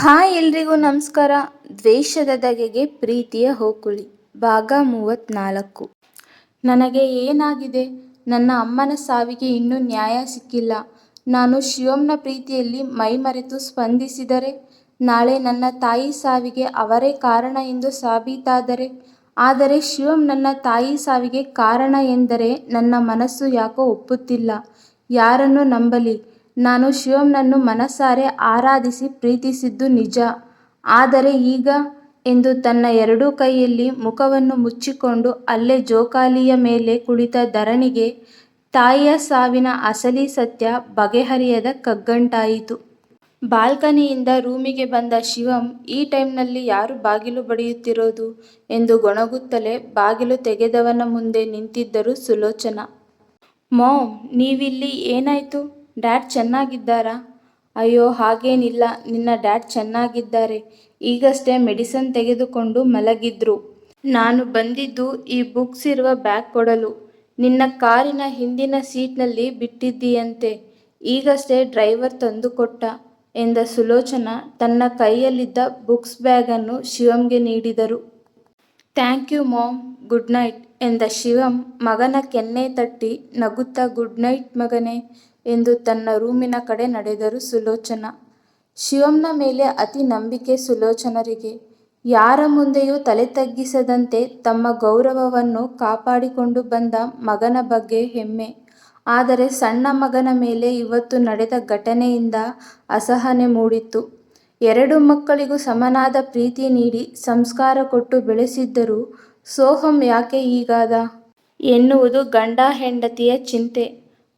Hi ಎಲ್ರಿಗೂ ನಮಸ್ಕಾರ. ದ್ವೇಷದ ದಗೆಗೆ ಪ್ರೀತಿಯ ಹೋಕುಳಿ. ಭಾಗ ಮೂವತ್ತ್ನಾಲ್ಕು ನನಗೆ ಏನಾಗಿದೆ? ನನ್ನ ಅಮ್ಮನ ಸಾವಿಗೆ ಇನ್ನೂ ನ್ಯಾಯ ಸಿಕ್ಕಿಲ್ಲ. ನಾನು ಶಿವಮ್ನ ಪ್ರೀತಿಯಲ್ಲಿ ಮೈಮರೆತು ಸ್ಪಂದಿಸಿದರೆ, ನಾಳೆ ನನ್ನ ತಾಯಿ ಸಾವಿಗೆ ಅವರೇ ಕಾರಣ ಎಂದು ಸಾಬೀತಾದರೆ, ಆದರೆ ಶಿವಂ ನನ್ನ ತಾಯಿ ಸಾವಿಗೆ ಕಾರಣ ಎಂದರೆ ನನ್ನ ಮನಸ್ಸು ಯಾಕೋ ಒಪ್ಪುತ್ತಿಲ್ಲ. ಯಾರನ್ನು ನಂಬಲಿ. ನಾನು ಶಿವಂನನ್ನು ಮನಸಾರೆ ಆರಾಧಿಸಿ ಪ್ರೀತಿಸಿದ್ದು ನಿಜ ಆದರೆ ಈಗ ಎಂದು ತನ್ನ ಎರಡೂ ಕೈಯಲ್ಲಿ ಮುಖವನ್ನು ಮುಚ್ಚಿಕೊಂಡು ಅಲ್ಲೇ ಜೋಕಾಲಿಯ ಮೇಲೆ ಕುಳಿತ ಧರಣಿಗೆ ತಾಯಿಯ ಸಾವಿನ ಅಸಲಿ ಸತ್ಯ ಬಗೆಹರಿಯದ ಕಗ್ಗಂಟಾಯಿತು. ಬಾಲ್ಕನಿಯಿಂದ ರೂಮಿಗೆ ಬಂದ ಶಿವಂ, ಈ ಟೈಮ್ನಲ್ಲಿ ಯಾರು ಬಾಗಿಲು ಬಡಿಯುತ್ತಿರೋದು ಎಂದು ಗೊಣಗುತ್ತಲೇ ಬಾಗಿಲು ತೆಗೆದವನ ಮುಂದೆ ನಿಂತಿದ್ದರು ಸುಲೋಚನಾ. ಮಾಮ್ ನೀವಿಲ್ಲಿ ಏನಾಯ್ತು ಡ್ಯಾಡ್ ಚೆನ್ನಾಗಿದ್ದಾರಾ ಅಯ್ಯೋ, ಹಾಗೇನಿಲ್ಲ ನಿನ್ನ ಡ್ಯಾಡ್ ಚೆನ್ನಾಗಿದ್ದಾರೆ ಈಗಷ್ಟೇ ಮೆಡಿಸನ್ ತೆಗೆದುಕೊಂಡು ಮಲಗಿದ್ರು. ನಾನು ಬಂದಿದ್ದು ಈ ಬುಕ್ಸ್ ಇರುವ ಬ್ಯಾಗ್ ಕೊಡಲು. ನಿನ್ನ ಕಾರಿನ ಹಿಂದಿನ ಸೀಟ್ನಲ್ಲಿ ಬಿಟ್ಟಿದ್ದೀಯಂತೆ ಈಗಷ್ಟೇ ಡ್ರೈವರ್ ತಂದುಕೊಟ್ಟ ಎಂದ ಸುಲೋಚನಾ ತನ್ನ ಕೈಯಲ್ಲಿದ್ದ ಬುಕ್ಸ್ ಬ್ಯಾಗನ್ನು ಶಿವಂಗೆ ನೀಡಿದರು. Thank you mom, good night, ಎಂದ ಶಿವಂ ಮಗನ ಕೆನ್ನೆ ತಟ್ಟಿ ನಗುತ್ತಾ, ಗುಡ್ ನೈಟ್ ಮಗನೇ ಎಂದು ತನ್ನ ರೂಮಿನ ಕಡೆ ನಡೆದರು ಸುಲೋಚನಾ. ಶಿವಂನ ಮೇಲೆ ಅತಿ ನಂಬಿಕೆ ಸುಲೋಚನರಿಗೆ. ಯಾರ ಮುಂದೆಯೂ ತಲೆ ತಗ್ಗಿಸದಂತೆ ತಮ್ಮ ಗೌರವವನ್ನು ಕಾಪಾಡಿಕೊಂಡು ಬಂದ ಮಗನ ಬಗ್ಗೆ ಹೆಮ್ಮೆ. ಆದರೆ ಸಣ್ಣ ಮಗನ ಮೇಲೆ ಇವತ್ತು ನಡೆದ ಘಟನೆಯಿಂದ ಅಸಹನೆ ಮೂಡಿತ್ತು. ಎರಡು ಮಕ್ಕಳಿಗೂ ಸಮನಾದ ಪ್ರೀತಿ ನೀಡಿ ಸಂಸ್ಕಾರ ಕೊಟ್ಟು ಬೆಳೆಸಿದ್ದರೂ ಸೋಹಂ ಯಾಕೆ ಈಗಾದ ಎನ್ನುವುದು ಗಂಡ ಹೆಂಡತಿಯ ಚಿಂತೆ.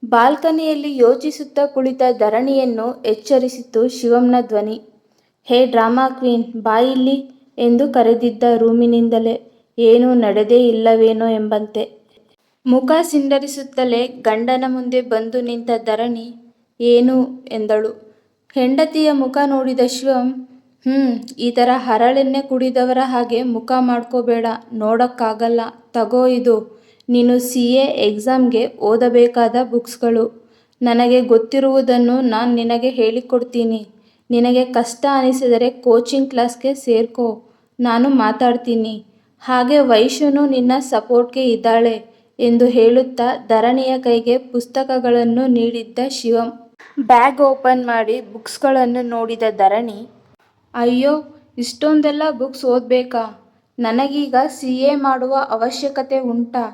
ಬಾಲ್ಕನಿಯಲ್ಲಿ ಯೋಚಿಸುತ್ತಾ ಕುಳಿತ ಧರಣಿಯನ್ನು ಎಚ್ಚರಿಸಿತು ಶಿವಂನ ಧ್ವನಿ. ಹೇ ಡ್ರಾಮಾ ಕ್ವೀನ್ ಬಾಯಿಲ್ಲಿ ಎಂದು ಕರೆದಿದ್ದ ರೂಮಿನಿಂದಲೇ. ಏನೂ ನಡೆದೇ ಇಲ್ಲವೇನೋ ಎಂಬಂತೆ. ಮುಖ ಸಿಂಡರಿಸುತ್ತಲೇ ಗಂಡನ ಮುಂದೆ ಬಂದು ನಿಂತ ಧರಣಿ ಏನು ಎಂದಳು. ಹೆಂಡತಿಯ ಮುಖ ನೋಡಿದ ಶಿವಂ ಹ್ಞೂ ಈ ಥರ ಹರಳೆಣ್ಣೆ ಕುಡಿದವರ ಹಾಗೆ ಮುಖ ಮಾಡ್ಕೋಬೇಡ, ನೋಡೋಕ್ಕಾಗಲ್ಲ, ತಗೋ ಇದು ನೀನು ಸಿ. ಎ ಎಕ್ಸಾಮ್ಗೆ ಓದಬೇಕಾದ ಬುಕ್ಸ್ಗಳು. ನನಗೆ ಗೊತ್ತಿರುವುದನ್ನು ನಾನು ನಿನಗೆ ಹೇಳಿಕೊಡ್ತೀನಿ. ನಿನಗೆ ಕಷ್ಟ ಅನಿಸಿದರೆ ಕೋಚಿಂಗ್ ಕ್ಲಾಸ್ಗೆ ಸೇರ್ಕೋ ನಾನು ಮಾತಾಡ್ತೀನಿ. ಹಾಗೆ ವೈಶುನು ನಿನ್ನ ಸಪೋರ್ಟ್ಗೆ ಇದ್ದಾಳೆ ಎಂದು ಹೇಳುತ್ತಾ ಧರಣಿಯ ಕೈಗೆ ಪುಸ್ತಕಗಳನ್ನು ನೀಡಿದ್ದ ಶಿವಂ ಬ್ಯಾಗ್ ಓಪನ್ ಮಾಡಿ ಬುಕ್ಸ್ಗಳನ್ನು ನೋಡಿದ ಧರಣಿ, ಅಯ್ಯೋ, ಇಷ್ಟೊಂದೆಲ್ಲ ಬುಕ್ಸ್ ಓದಬೇಕಾ ನನಗೀಗ ಸಿ. ಎ ಮಾಡುವ ಅವಶ್ಯಕತೆ ಉಂಟಾ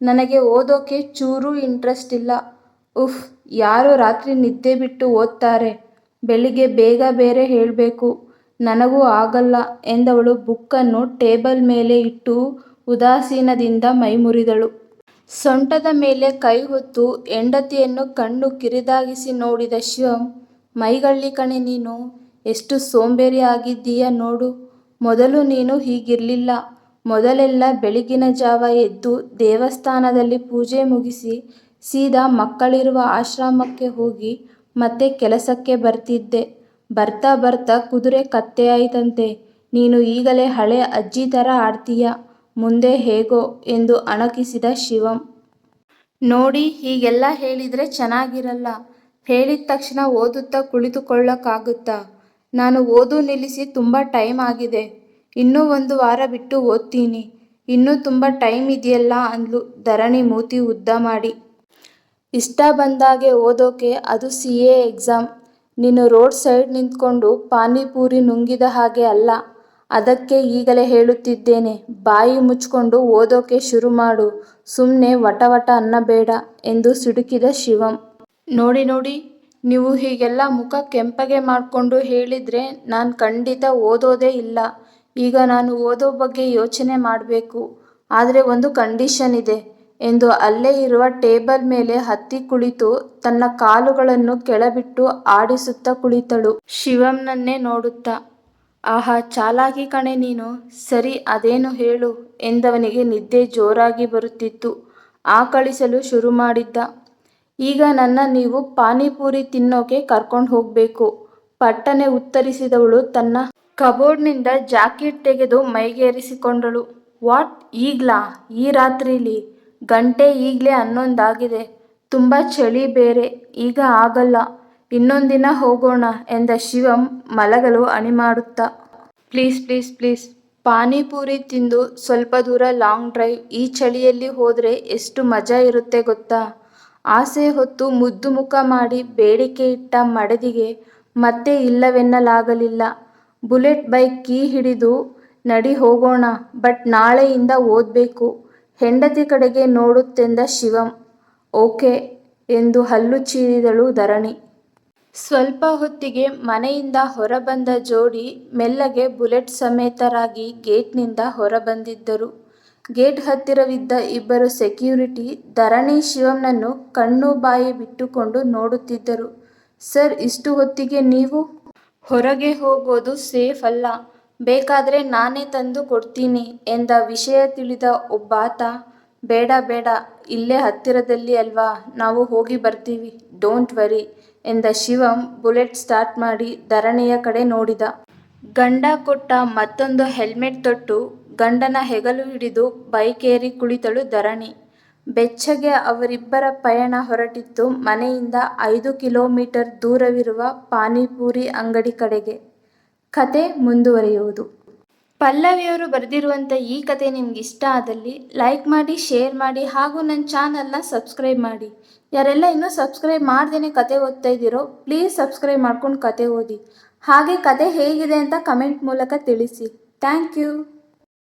ನನಗೆ ಓದೋಕೆ ಚೂರೂ ಇಂಟ್ರೆಸ್ಟ್ ಇಲ್ಲ. ಉಫ್, ಯಾರು ರಾತ್ರಿ ನಿದ್ದೆ ಬಿಟ್ಟು ಓದ್ತಾರೆ. ಬೆಳಿಗ್ಗೆ ಬೇಗ ಬೇರೆ ಹೇಳಬೇಕು. ನನಗೂ ಆಗಲ್ಲ ಎಂದವಳು ಬುಕ್ಕನ್ನು ಟೇಬಲ್ ಮೇಲೆ ಇಟ್ಟು ಉದಾಸೀನದಿಂದ ಮೈಮುರಿದಳು. ಸೊಂಟದ ಮೇಲೆ ಕೈ ಹೊತ್ತು ಹೆಂಡತಿಯನ್ನು ಕಣ್ಣು ಕಿರಿದಾಗಿಸಿ ನೋಡಿದ ಶಿವಂ, ಮೈಗಳ್ಳಿ ಕಣೆ ನೀನು, ಎಷ್ಟು ಸೋಂಬೇರಿ ಆಗಿದ್ದೀಯ ನೋಡು. ಮೊದಲು ನೀನು ಹೀಗಿರ್ಲಿಲ್ಲ. ಮೊದಲೆಲ್ಲ ಬೆಳಗಿನ ಜಾವ ಎದ್ದು ದೇವಸ್ಥಾನದಲ್ಲಿ ಪೂಜೆ ಮುಗಿಸಿ ಸೀದಾ ಮಕ್ಕಳಿರುವ ಆಶ್ರಮಕ್ಕೆ ಹೋಗಿ ಮತ್ತೆ ಕೆಲಸಕ್ಕೆ ಬರ್ತಿದ್ದೆ. ಬರ್ತಾ ಬರ್ತಾ ಕುದುರೆ ಕತ್ತೆಯಾಯಿತಂತೆ. ನೀನು ಈಗಲೇ ಹಳೆ ಅಜ್ಜಿ ಥರ ಆಡ್ತೀಯ? ಮುಂದೆ ಹೇಗೋ ಎಂದು ಅಣಕಿಸಿದ ಶಿವಂ. ನೋಡಿ, ಹೀಗೆಲ್ಲ ಹೇಳಿದರೆ ಚೆನ್ನಾಗಿರಲ್ಲ. ಹೇಳಿದ ತಕ್ಷಣ ಓದುತ್ತಾ ಕುಳಿತುಕೊಳ್ಳೋಕ್ಕಾಗುತ್ತಾ? ನಾನು ಓದು ನಿಲ್ಲಿಸಿ ತುಂಬ ಟೈಮ್ ಆಗಿದೆ. ಇನ್ನೂ ಒಂದು ವಾರ ಬಿಟ್ಟು ಓದ್ತೀನಿ ಇನ್ನೂ ತುಂಬ ಟೈಮ್ ಇದೆಯಲ್ಲ ಅಂದ್ಲು ಧರಣಿ ಮೂತಿ ಉದ್ದ ಮಾಡಿ. ಇಷ್ಟ ಬಂದಾಗೆ ಓದೋಕೆ ಅದು ಸಿ. ಎ ಎಕ್ಸಾಮ್ ನೀನು ರೋಡ್ ಸೈಡ್ ನಿಂತ್ಕೊಂಡು ಪಾನಿಪುರಿ ನುಂಗಿದ ಹಾಗೆ ಅಲ್ಲ ಅದಕ್ಕೆ ಈಗಲೇ ಹೇಳುತ್ತಿದ್ದೇನೆ, ಬಾಯಿ ಮುಚ್ಕೊಂಡು ಓದೋಕೆ ಶುರು ಮಾಡು ಸುಮ್ಮನೆ ವಟವಟ ವಟ ಅನ್ನಬೇಡ ಎಂದು ಸಿಡುಕಿದ ಶಿವಮ್. ನೋಡಿ ನೋಡಿ, ನೀವು ಹೀಗೆಲ್ಲ ಮುಖ ಕೆಂಪಗೆ ಮಾಡ್ಕೊಂಡು ಹೇಳಿದ್ರೆ ನಾನು ಖಂಡಿತ ಓದೋದೇ ಇಲ್ಲ ಈಗ ನಾನು ಓದೋ ಬಗ್ಗೆ ಯೋಚನೆ ಮಾಡಬೇಕು ಆದರೆ ಒಂದು ಕಂಡೀಷನ್ ಇದೆ ಎಂದು ಅಲ್ಲೇ ಇರುವ ಟೇಬಲ್ ಮೇಲೆ ಹತ್ತಿ ಕುಳಿತು ತನ್ನ ಕಾಲುಗಳನ್ನು ಕೆಳಬಿಟ್ಟು ಆಡಿಸುತ್ತಾ ಕುಳಿತಳು ಶಿವಂನನ್ನೇ ನೋಡುತ್ತಾ. ಆಹಾ ಚಾಲಾಕಿ ಕಣೆ ನೀನು ಸರಿ, ಅದೇನು ಹೇಳು ಎಂದವನಿಗೆ ನಿದ್ದೆ ಜೋರಾಗಿ ಬರುತ್ತಿತ್ತು. ಆಕಳಿಸಲು ಶುರು ಮಾಡಿದ್ದ. ಈಗ ನನ್ನ ನೀವು ಪಾನಿಪುರಿ ತಿನ್ನೋಕೆ ಕರ್ಕೊಂಡು ಹೋಗಬೇಕು ಪಟ್ಟನೆ ಉತ್ತರಿಸಿದವಳು ತನ್ನ ಕಬೋರ್ಡ್ನಿಂದ ಜಾಕೆಟ್ ತೆಗೆದು ಮೈಗೇರಿಸಿಕೊಂಡಳು. ವಾಟ್? ಈಗ್ಲಾ? ಈ ರಾತ್ರಿಲಿ? ಗಂಟೆ ಈಗ್ಲೇ ಹನ್ನೊಂದಾಗಿದೆ. ತುಂಬ ಚಳಿ ಬೇರೆ. ಈಗ ಆಗಲ್ಲ. ಇನ್ನೊಂದಿನ ಹೋಗೋಣ ಎಂದ ಶಿವಂ ಮಲಗಲು ಅಣಿ ಮಾಡುತ್ತಾ ಪ್ಲೀಸ್ ಪ್ಲೀಸ್ ಪ್ಲೀಸ್. ಪಾನಿಪೂರಿ ತಿಂದು ಸ್ವಲ್ಪ ದೂರ ಲಾಂಗ್ ಡ್ರೈವ್. ಈ ಚಳಿಯಲ್ಲಿ ಹೋದರೆ ಎಷ್ಟು ಮಜಾ ಇರುತ್ತೆ ಗೊತ್ತಾ? ಆಸೆ ಹೊತ್ತು ಮುದ್ದು ಮುಖ ಮಾಡಿ ಬೇಡಿಕೆ ಇಟ್ಟ ಮಡದಿಗೆ ಮತ್ತೆ ಇಲ್ಲವೆನ್ನಲಾಗಲಿಲ್ಲ. ಬುಲೆಟ್ ಬೈಕ್ ಕೀ ಹಿಡಿದು ನಡಿ ಹೋಗೋಣ, ಬಟ್ ನಾಳೆಯಿಂದ ಓದಬೇಕು ಹೆಂಡತಿ ಕಡೆಗೆ ನೋಡುತ್ತೆಂದ ಶಿವಂ. ಓಕೆ ಎಂದು ಹಲ್ಲು ಚೀರಿದಳು ಧರಣಿ. ಸ್ವಲ್ಪ ಹೊತ್ತಿಗೆ ಮನೆಯಿಂದ ಹೊರಬಂದ ಜೋಡಿ ಮೆಲ್ಲಗೆ ಬುಲೆಟ್ ಸಮೇತರಾಗಿ ಗೇಟ್ನಿಂದ ಹೊರಬಂದಿದ್ದರು. ಗೇಟ್ ಹತ್ತಿರವಿದ್ದ ಇಬ್ಬರು ಸೆಕ್ಯೂರಿಟಿ ಧರಣಿ ಶಿವಂನನ್ನು ಕಣ್ಣು ಬಾಯಿ ಬಿಟ್ಟುಕೊಂಡು ನೋಡುತ್ತಿದ್ದರು. ಸರ್, ಇಷ್ಟು ಹೊತ್ತಿಗೆ ನೀವು? ಹೊರಗೆ ಹೋಗೋದು ಸೇಫ್ ಅಲ್ಲ. ಬೇಕಾದ್ರೆ ನಾನೇ ತಂದು ಕೊಡ್ತೀನಿ ಎಂದ ವಿಷಯ ತಿಳಿದ ಒಬ್ಬಾತ, ಬೇಡ ಬೇಡ, ಇಲ್ಲೇ ಹತ್ತಿರದಲ್ಲಿ ಅಲ್ವಾ, ನಾವು ಹೋಗಿ ಬರ್ತೀವಿ, ಡೋಂಟ್ ವರಿ, ಎಂದ ಶಿವಂ ಬುಲೆಟ್ ಸ್ಟಾರ್ಟ್ ಮಾಡಿ ಧರಣಿಯ ಕಡೆ ನೋಡಿದ. ಗಂಡ ಕೊಟ್ಟ ಮತ್ತೊಂದು ಹೆಲ್ಮೆಟ್ ತೊಟ್ಟು ಗಂಡನ ಹೆಗಲು ಹಿಡಿದು ಬೈಕ್ ಏರಿ ಕುಳಿತಳು ಧರಣಿ. ಬೆಚ್ಚಗೆ ಅವರಿಬ್ಬರ ಪಯಣ ಹೊರಟಿತ್ತು ಮನೆಯಿಂದ ಐದು ಕಿಲೋಮೀಟರ್ ದೂರವಿರುವ ಪಾನಿಪುರಿ ಅಂಗಡಿ ಕಡೆಗೆ. ಕತೆ ಮುಂದುವರಿಯುವುದು. ಪಲ್ಲವಿಯವರು ಬರೆದಿರುವಂಥ ಈ ಕತೆ ನಿಮ್ಗೆ ಇಷ್ಟ ಆದಲ್ಲಿ ಲೈಕ್ ಮಾಡಿ ಶೇರ್ ಮಾಡಿ ಹಾಗೂ ನನ್ನ ಚಾನಲ್ನ ಸಬ್ಸ್ಕ್ರೈಬ್ ಮಾಡಿ. ಯಾರೆಲ್ಲ ಇನ್ನೂ ಸಬ್ಸ್ಕ್ರೈಬ್ ಮಾಡ್ದೇನೆ ಕತೆ ಓದ್ತಾ ಇದ್ದೀರೋ ಪ್ಲೀಸ್ ಸಬ್ಸ್ಕ್ರೈಬ್ ಮಾಡ್ಕೊಂಡು ಕತೆ ಓದಿ. ಹಾಗೆ ಕತೆ ಹೇಗಿದೆ ಅಂತ ಕಮೆಂಟ್ ಮೂಲಕ ತಿಳಿಸಿ. Thank you